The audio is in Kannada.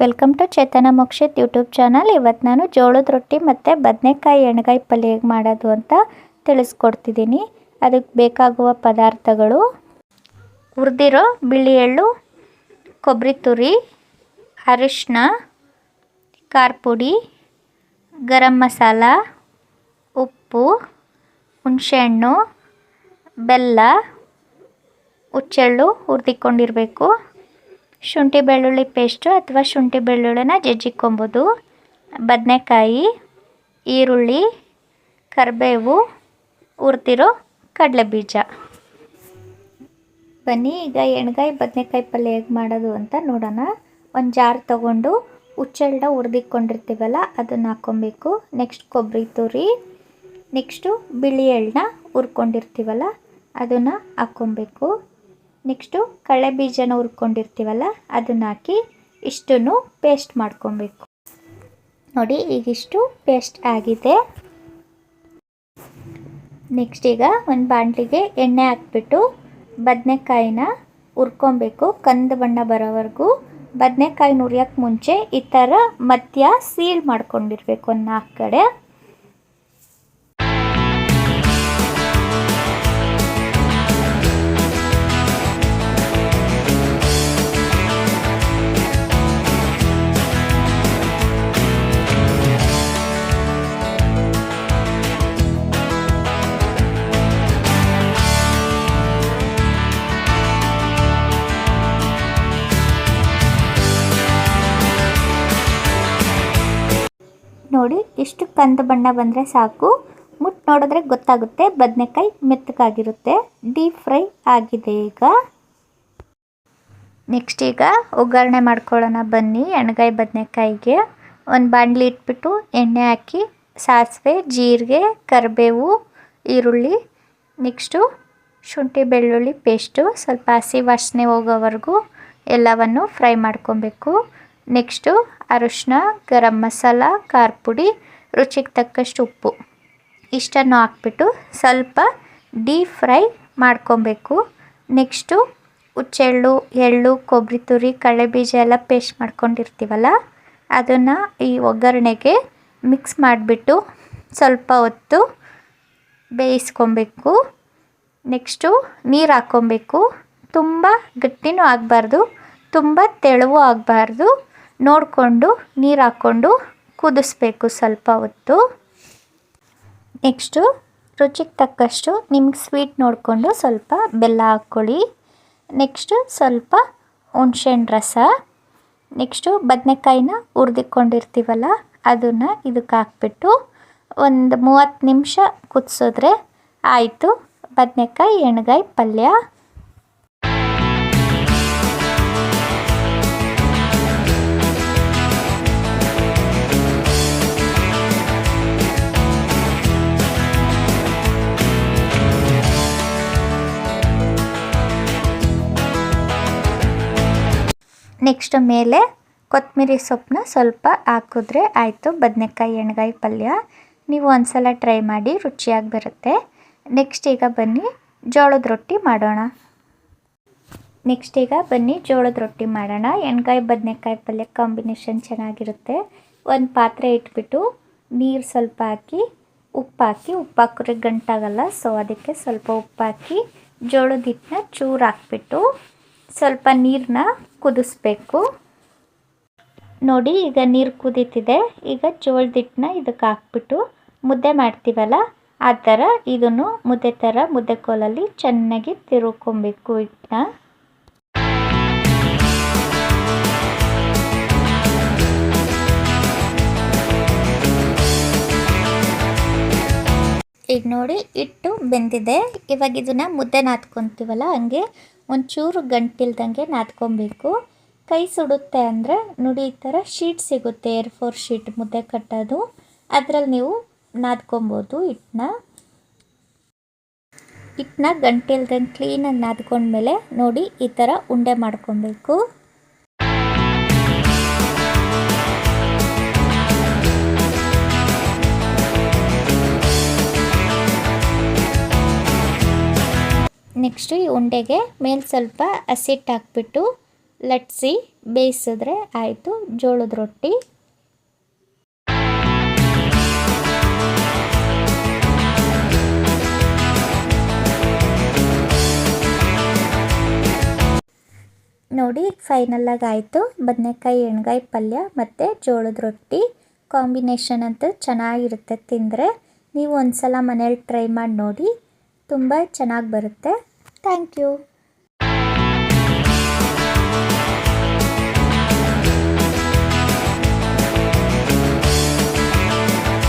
Welcome to Chetana Mokshith YouTube channel ಇವತ್ತು ನಾನು ಜೋಳದ ರೊಟ್ಟಿ ಮತ್ತು ಬದನೆಕಾಯಿ ಎಣ್ಗಾಯಿ ಪಲ್ಯ ಹೇಗೆ ಮಾಡೋದು ಅಂತ ತಿಳಿಸ್ಕೊಡ್ತಿದ್ದೀನಿ. ಅದಕ್ಕೆ ಬೇಕಾಗುವ ಪದಾರ್ಥಗಳು ಹುರಿದಿರೋ ಬಿಳಿ ಎಳ್ಳು, ಕೊಬ್ಬರಿ ತುರಿ ಅರಿಶಿನ ಖಾರ ಪುಡಿ ಗರಂ ಮಸಾಲ, ಉಪ್ಪು, ಹುಣಸೆಹಣ್ಣು, ಬೆಲ್ಲ, ಹುಚ್ಚೆಳ್ಳು ಹುರಿದಿಕೊಂಡಿರಬೇಕು. ಶುಂಠಿ ಬೆಳ್ಳುಳ್ಳಿ ಪೇಸ್ಟು ಅಥವಾ ಶುಂಠಿ ಬೆಳ್ಳುಳ್ಳಿನ ಜಜ್ಜಿಕೊಂಬೋದು ಬದನೆಕಾಯಿ, ಈರುಳ್ಳಿ, ಕರಿಬೇವು, ಹುರಿದಿರೋ ಕಡಲೆಬೀಜ. ಬನ್ನಿ, ಈಗ ಎಣ್ಗಾಯಿ ಬದನೆಕಾಯಿ ಪಲ್ಯ ಹೇಗೆ ಮಾಡೋದು ಅಂತ ನೋಡೋಣ. ಒಂದು ಜಾರ್ ತಗೊಂಡು ಹುಚ್ಚೆಳ್ಳ ಹುರ್ದಿಕ್ಕೊಂಡಿರ್ತೀವಲ್ಲ, ಅದನ್ನು ಹಾಕ್ಕೊಬೇಕು. ನೆಕ್ಸ್ಟ್ ಕೊಬ್ಬರಿ ತುರಿ ನೆಕ್ಸ್ಟು ಬಿಳಿ ಎಳ್ಳನ್ನ ಹುರ್ಕೊಂಡಿರ್ತೀವಲ್ಲ, ಅದನ್ನು ಹಾಕ್ಕೊಬೇಕು. ನೆಕ್ಸ್ಟು ಕಳೆ ಬೀಜನ ಹುರ್ಕೊಂಡಿರ್ತೀವಲ್ಲ, ಅದನ್ನ ಹಾಕಿ ಇಷ್ಟನ್ನು ಪೇಸ್ಟ್ ಮಾಡ್ಕೊಬೇಕು. ನೋಡಿ, ಈಗಿಷ್ಟು ಪೇಸ್ಟ್ ಆಗಿದೆ. ನೆಕ್ಸ್ಟ್ ಈಗ ಒಂದು ಬಾಣಲಿಗೆ ಎಣ್ಣೆ ಹಾಕ್ಬಿಟ್ಟು ಬದನೆಕಾಯಿನ ಹುರ್ಕೊಬೇಕು. ಕಂದು ಬಣ್ಣ ಬರೋವರೆಗೂ ಬದನೆಕಾಯಿ ನುರಿಯೋಕ್ಕೆ ಮುಂಚೆ ಈ ಥರ ಮಧ್ಯ ಸೀಲ್ ಮಾಡ್ಕೊಂಡಿರ್ಬೇಕು ಒಂದು ನಾಲ್ಕು ಕಡೆ. ಇಷ್ಟು ಕಂದು ಬಣ್ಣ ಬಂದರೆ ಸಾಕು. ಮುಟ್ಟು ನೋಡಿದ್ರೆ ಗೊತ್ತಾಗುತ್ತೆ. ಬದನೆಕಾಯಿ ಮೆತ್ತಗಾಗಿರುತ್ತೆ. ಡೀಪ್ ಫ್ರೈ ಆಗಿದೆ ಈಗ. ನೆಕ್ಸ್ಟ್ ಈಗ ಒಗ್ಗರಣೆ ಮಾಡ್ಕೊಳ್ಳೋಣ ಬನ್ನಿ ಎಣ್ಗಾಯಿ ಬದನೆಕಾಯಿಗೆ. ಒಂದು ಬಾಣಲಿ ಇಟ್ಬಿಟ್ಟು ಎಣ್ಣೆ ಹಾಕಿ, ಸಾಸಿವೆ, ಜೀರಿಗೆ, ಕರಿಬೇವು, ಈರುಳ್ಳಿ, ನೆಕ್ಸ್ಟು ಶುಂಠಿ ಬೆಳ್ಳುಳ್ಳಿ ಪೇಸ್ಟು, ಸ್ವಲ್ಪ ಹಸಿ ವಾಸನೆ ಹೋಗೋವರೆಗೂ ಎಲ್ಲವನ್ನು ಫ್ರೈ ಮಾಡ್ಕೊಬೇಕು. ನೆಕ್ಸ್ಟು ಅರಿಶಿನ ಗರಂ ಮಸಾಲ, ಖಾರ ಪುಡಿ ರುಚಿಗೆ ತಕ್ಕಷ್ಟು ಉಪ್ಪು. ಇಷ್ಟನ್ನು ಹಾಕ್ಬಿಟ್ಟು ಸ್ವಲ್ಪ ಡೀಪ್ ಫ್ರೈ ಮಾಡ್ಕೊಬೇಕು. ನೆಕ್ಸ್ಟು ಹುಚ್ಚೆಳ್ಳು ಎಳ್ಳು, ಕೊಬ್ಬರಿ ತುರಿ, ಕಡಲೆಬೀಜ ಎಲ್ಲ ಪೇಸ್ಟ್ ಮಾಡ್ಕೊಂಡಿರ್ತೀವಲ್ಲ, ಅದನ್ನು ಈ ಒಗ್ಗರಣೆಗೆ ಮಿಕ್ಸ್ ಮಾಡಿಬಿಟ್ಟು ಸ್ವಲ್ಪ ಹೊತ್ತು ಬೇಯಿಸ್ಕೊಬೇಕು. ನೆಕ್ಸ್ಟು ನೀರು ಹಾಕ್ಕೊಬೇಕು. ತುಂಬ ಗಟ್ಟಿನೂ ಆಗಬಾರ್ದು, ತುಂಬ ತೆಳುವು ಆಗಬಾರ್ದು. ನೋಡಿಕೊಂಡು ನೀರು ಹಾಕ್ಕೊಂಡು ಕುದಿಸ್ಬೇಕು ಸ್ವಲ್ಪ ಹೊತ್ತು. ನೆಕ್ಸ್ಟು ರುಚಿಗೆ ತಕ್ಕಷ್ಟು ನಿಮ್ಗೆ ಸ್ವೀಟ್ ನೋಡಿಕೊಂಡು ಸ್ವಲ್ಪ ಬೆಲ್ಲ ಹಾಕ್ಕೊಳ್ಳಿ. ನೆಕ್ಸ್ಟು ಸ್ವಲ್ಪ ಹುಣ್ಸೆಹಣ್ಣು ರಸ. ನೆಕ್ಸ್ಟು ಬದನೆಕಾಯಿನ ಹುರಿದಿಕೊಂಡಿರ್ತೀವಲ್ಲ ಅದನ್ನು ಇದಕ್ಕೆ ಹಾಕ್ಬಿಟ್ಟು ಒಂದು ಮೂವತ್ತು ನಿಮಿಷ ಕುದಿಸಿದ್ರೆ ಆಯಿತು. ಬದನೆಕಾಯಿ, ಎಣ್ಗಾಯಿ ಪಲ್ಯ. ನೆಕ್ಸ್ಟ್ ಮೇಲೆ ಕೊತ್ತಂಬರಿ ಸೊಪ್ಪನ್ನ ಸ್ವಲ್ಪ ಹಾಕಿದ್ರೆ ಆಯಿತು. ಬದನೆಕಾಯಿ, ಎಣ್ಗಾಯಿ ಪಲ್ಯ. ನೀವು ಒಂದ್ಸಲ ಟ್ರೈ ಮಾಡಿ ರುಚಿಯಾಗಿ ಬರುತ್ತೆ. ನೆಕ್ಸ್ಟ್ ಈಗ ಬನ್ನಿ ಜೋಳದ ರೊಟ್ಟಿ ಮಾಡೋಣ. ನೆಕ್ಸ್ಟ್ ಈಗ ಬನ್ನಿ ಜೋಳದ ರೊಟ್ಟಿ ಮಾಡೋಣ. ಎಣ್ಗಾಯಿ, ಬದನೆಕಾಯಿ ಪಲ್ಯ ಕಾಂಬಿನೇಷನ್ ಚೆನ್ನಾಗಿರುತ್ತೆ. ಒಂದು ಪಾತ್ರೆ ಇಟ್ಬಿಟ್ಟು ನೀರು ಸ್ವಲ್ಪ ಹಾಕಿ ಉಪ್ಪು ಹಾಕಿ, ಉಪ್ಪು ಹಾಕಿದ್ರೆ ಗಂಟಾಗಲ್ಲ ಸೊ ಅದಕ್ಕೆ ಸ್ವಲ್ಪ ಉಪ್ಪು ಹಾಕಿ ಜೋಳದ ಹಿಟ್ಟನ್ನ ಚೂರು ಹಾಕ್ಬಿಟ್ಟು ಸ್ವಲ್ಪ ನೀರನ್ನ ಕುದಿಸ್ಬೇಕು. ನೋಡಿ, ಈಗ ನೀರು ಕುದೀತಿದೆ. ಈಗ ಜೋಳದ ಹಿಟ್ಟನ್ನ ಇದಕ್ಕೆ ಹಾಕ್ಬಿಟ್ಟು ಮುದ್ದೆ ಮಾಡ್ತೀವಲ್ಲ, ಆ ಥರ ಇದನ್ನು ಮುದ್ದೆ ಥರ ಮುದ್ದೆ ಕೋಲಲ್ಲಿ ಚೆನ್ನಾಗಿ ತಿರುಕೊಬೇಕು ಹಿಟ್ಟನ್ನ. ಈಗ ನೋಡಿ, ಹಿಟ್ಟು ಬೆಂದಿದೆ. ಇವಾಗ ಇದನ್ನು ಮುದ್ದೆ ನಾದ್ಕೊತೀವಲ್ಲ ಹಂಗೆ ಒಂಚೂರು ಗಂಟಿಲ್ದಂಗೆ ನಾದ್ಕೊಬೇಕು. ಕೈ ಸುಡುತ್ತೆ ಅಂದರೆ ನೋಡಿ ಈ ಥರ ಶೀಟ್ ಸಿಗುತ್ತೆ ಏರ್ ಫೋರ್ ಶೀಟ್ ಮುದ್ದೆ ಕಟ್ಟೋದು. ಅದರಲ್ಲಿ ನೀವು ನಾದ್ಕೊಬೋದು ಹಿಟ್ಟನ್ನ. ಹಿಟ್ಟನ್ನ ಗಂಟಿಲ್ದಂಗೆ ಕ್ಲೀನಾಗಿ ನಾದ್ಕೊಂಡ್ಮೇಲೆ ನೋಡಿ ಈ ಥರ ಉಂಡೆ ಮಾಡ್ಕೊಬೇಕು. ನೆಕ್ಸ್ಟು ಈ ಉಂಡೆಗೆ ಮೇಲೆ ಸ್ವಲ್ಪ ಹಸಿಟ್ಟು ಹಾಕ್ಬಿಟ್ಟು ಲಟ್ಸಿ ಬೇಯಿಸಿದ್ರೆ ಆಯಿತು, ಜೋಳದ ರೊಟ್ಟಿ. ನೋಡಿ ಫೈನಲ್ಲಾಗಿ ಆಯಿತು. ಬದನೆಕಾಯಿ, ಎಣ್ಗಾಯಿ ಪಲ್ಯ ಮತ್ತು ಜೋಳದ ರೊಟ್ಟಿ. ಕಾಂಬಿನೇಷನ್ ಅಂತ ಚೆನ್ನಾಗಿರುತ್ತೆ ತಿಂದರೆ. ನೀವು ಒಂದು ಸಲ ಮನೇಲಿ ಟ್ರೈ ಮಾಡಿ ನೋಡಿ, ತುಂಬ ಚೆನ್ನಾಗಿ ಬರುತ್ತೆ. Thank you.